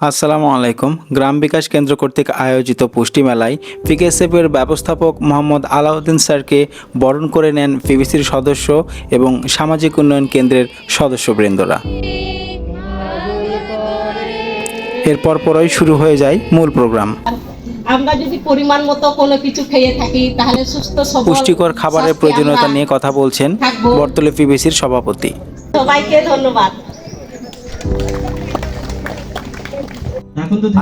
আসসালামু আলাইকুম গ্রাম বিকাশ কেন্দ্র কর্তৃক আয়োজিত পুষ্টি মেলায় পিকেএসএফের ব্যবস্থাপক মোহাম্মদ আলাউদ্দিন স্যারকে বরণ করে নেন পিবিসির সদস্য এবং সামাজিক উন্নয়ন কেন্দ্রের সদস্যবৃন্দরা এরপর পরই শুরু হয়ে যায় মূল প্রোগ্রাম আমরা যদি পরিমাণ মতো কোনো কিছু খেয়ে থাকি তাহলে সুস্থ সবল পুষ্টিকর খাবারের প্রয়োজনীয়তা নিয়ে কথা বলছেন। বর্তলে পিবিসির সভাপতি সবাইকে ধন্যবাদ।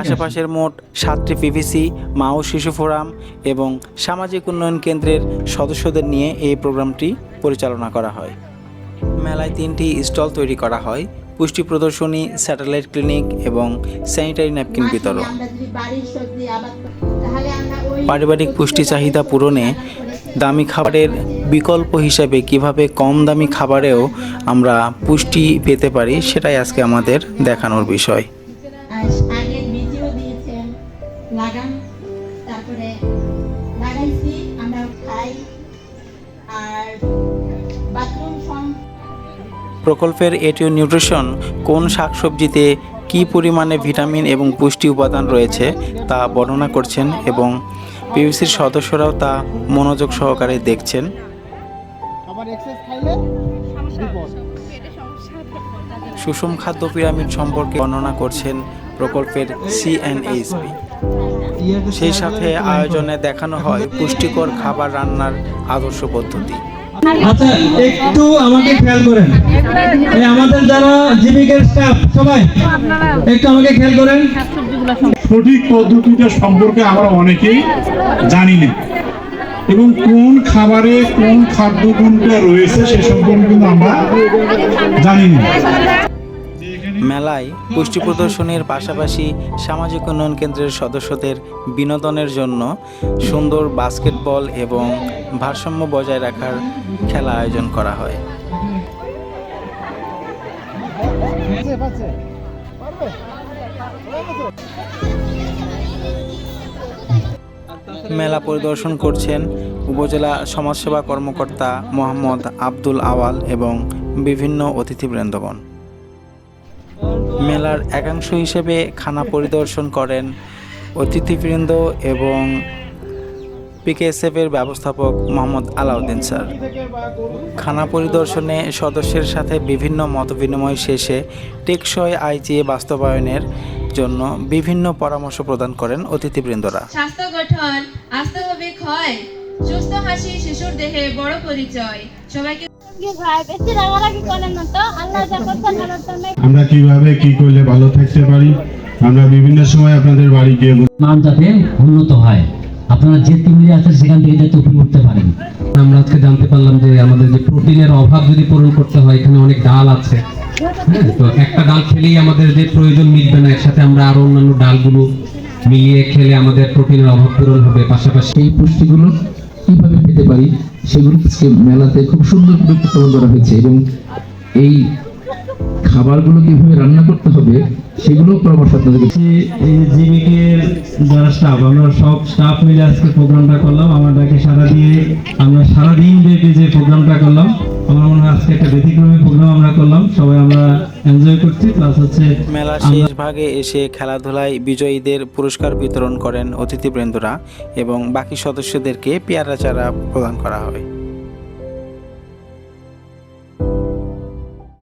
আশেপাশের মোট সাতটি পিভিসি মা ও শিশু ফোরাম এবং সামাজিক উন্নয়ন কেন্দ্রের সদস্যদের নিয়ে এই প্রোগ্রামটি পরিচালনা করা হয়। মেলায় তিনটি স্টল তৈরি করা হয় পুষ্টি প্রদর্শনী স্যাটেলাইট ক্লিনিক এবং স্যানিটারি ন্যাপকিন বিতরণ। পারিবারিক পুষ্টি চাহিদা পূরণে দামি খাবারের বিকল্প হিসাবে কীভাবে কম দামি খাবারেও আমরা পুষ্টি পেতে পারি সেটাই আজকে আমাদের দেখানোর বিষয়। আগের বীজও দিয়েছেন লাগান তারপরে লাগাইছি আমরা খাই। আর বাথরুম সম প্রকল্পের এটিও নিউট্রিশন কোন শাকসবজিতে কী পরিমাণে ভিটামিন এবং পুষ্টি উপাদান রয়েছে তা বর্ণনা করছেন এবং পিবিসির সদস্যরাও তা মনোযোগ সহকারে দেখছেন। সুষম খাদ্য পিরামিড সম্পর্কে বর্ণনা করছেন প্রকল্পের সিএনএইচবি ইয়াকে সেই সাথে আয়োজনে দেখানো হয় পুষ্টিকর খাবার রান্নার আদর্শ পদ্ধতি। আচ্ছা একটু আমাকে খেয়াল করেন। এই আমাদের যারা জীবিকার স্টাফ সবাই একটু আমাকে খেয়াল করেন। সঠিক পদ্ধতিটা সম্পর্কে আমরা অনেকেই জানি না এবং কোন খাবারে কোন খাদ্য গুণটা রয়েছে সে সম্পর্কে কিন্তু আমরা জানি না মেলায় পুষ্টি প্রদর্শনীর পাশাপাশি সামাজিক উন্নয়ন কেন্দ্রের সদস্যদের বিনোদনের জন্য সুন্দর বাস্কেটবল এবং ভারসাম্য বজায় রাখার খেলা আয়োজন করা হয়। মেলা পরিদর্শন করছেন উপজেলা সমাজসেবা কর্মকর্তা মোহাম্মদ আব্দুল আওয়াল এবং বিভিন্ন অতিথিবৃন্দগণ। মেলার একাংশ হিসেবে খানা পরিদর্শন করেন অতিথিবৃন্দ এবং পিকেএসএফের ব্যবস্থাপক মোহাম্মদ আলাউদ্দিন স্যার। খানা পরিদর্শনে সদস্যের সাথে বিভিন্ন মতবিনিময় শেষে টেকসই আইজিএ বাস্তবায়নের জন্য বিভিন্ন পরামর্শ প্রদান করেন অতিথিবৃন্দরা। স্বাস্থ্য গঠন, আস্তে হবে ক্ষয়, সুস্থ হাসি, শিশুর দেহে বড় পরিচয়। সবাইকে আমরা কীভাবে কি করলে ভালো থাকতে পারি? আমরা বিভিন্ন সময় আপনাদের বাড়ি গিয়ে মান যাতে উন্নত হয়। আপনারা যে তিমিরে আছেন সেখান থেকে যাতে উপরে উঠতে পারেন। আমরা আজকে জানতে পারলাম যে আমাদের যে প্রোটিনের অভাব যদি পূরণ করতে হয় এখানে অনেক ডাল আছে। হ্যাঁ, তো একটা ডাল খেলেই আমাদের যে প্রয়োজন মিটবে না একসাথে আমরা আরও অন্যান্য ডালগুলো মিলিয়ে খেলে আমাদের প্রোটিনের অভাব পূরণ হবে। পাশাপাশি এই পুষ্টিগুলো কীভাবে পেতে পারি? সেগুলো মেলাতে খুব সুন্দর করে উপস্থাপন করা হয়েছে এবং এই খাবারগুলো কীভাবে রান্না করতে হবে সেগুলো পরামর্শ আপনাদেরকে এই জিবিকের যারা স্টাফ আমরা সব স্টাফ মিলে আজকে প্রোগ্রামটা করলাম। আমাদেরকে সারা দিয়ে আমরা সারাদিন ব্যাপী যে প্রোগ্রামটা করলাম আমার মনে হয় আজকে একটা ব্যতিক্রমী প্রোগ্রাম আমরা করলাম। সবাই আমরা এনজয় করছি প্লাস হচ্ছে মেলার শেষ ভাগে এসে খেলাধুলায় বিজয়ীদের পুরস্কার বিতরণ করেন অতিথিবৃন্দরা এবং বাকি সদস্যদেরকে পেয়ারা চারা প্রদান করা হয়।